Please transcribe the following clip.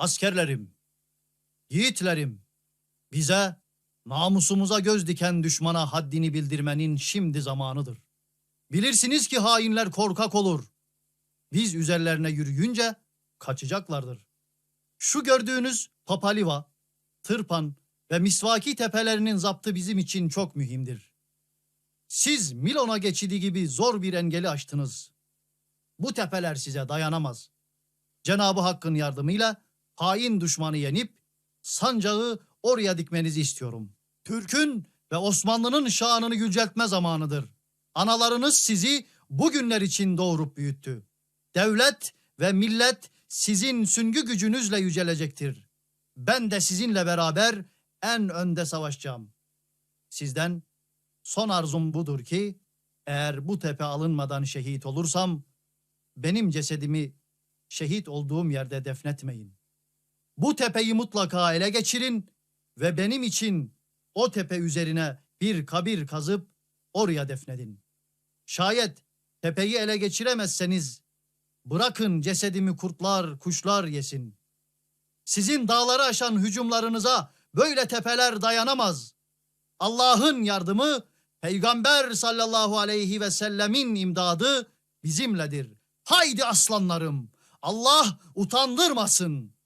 Askerlerim, yiğitlerim, bize namusumuza göz diken düşmana haddini bildirmenin şimdi zamanıdır. Bilirsiniz ki hainler korkak olur. Biz üzerlerine yürüyünce kaçacaklardır. Şu gördüğünüz Papaliva, Tırpan ve Misvaki tepelerinin zaptı bizim için çok mühimdir. Siz Milon'a geçidi gibi zor bir engeli aştınız. Bu tepeler size dayanamaz. Cenabı Hakk'ın yardımıyla hain düşmanı yenip sancağı oraya dikmenizi istiyorum. Türk'ün ve Osmanlı'nın şanını yüceltme zamanıdır. Analarınız sizi bugünler için doğurup büyüttü. Devlet ve millet sizin süngü gücünüzle yücelecektir. Ben de sizinle beraber en önde savaşacağım. Sizden son arzum budur ki eğer bu tepe alınmadan şehit olursam benim cesedimi şehit olduğum yerde defnetmeyin. Bu tepeyi mutlaka ele geçirin ve benim için o tepe üzerine bir kabir kazıp oraya defnedin. Şayet tepeyi ele geçiremezseniz bırakın cesedimi kurtlar, kuşlar yesin. Sizin dağları aşan hücumlarınıza böyle tepeler dayanamaz. Allah'ın yardımı, Peygamber sallallahu aleyhi ve sellemin imdadı bizimledir. Haydi aslanlarım, Allah utandırmasın.